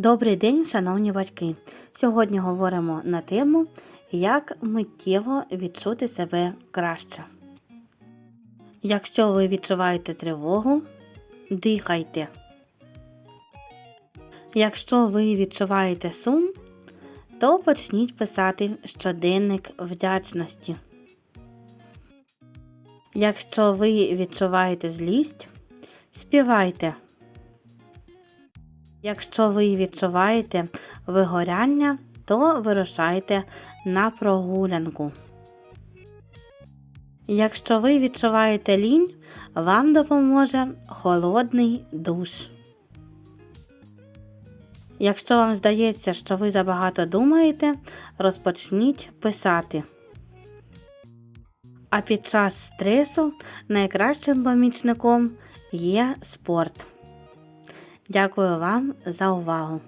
Добрий день, шановні батьки! Сьогодні говоримо на тему, як миттєво відчути себе краще. Якщо ви відчуваєте тривогу, дихайте. Якщо ви відчуваєте сум, то почніть писати щоденник вдячності. Якщо ви відчуваєте злість, співайте. Якщо ви відчуваєте вигоряння, то вирушайте на прогулянку. Якщо ви відчуваєте лінь, вам допоможе холодний душ. Якщо вам здається, що ви забагато думаєте, розпочніть писати. А під час стресу найкращим помічником є спорт. Дякую вам за увагу!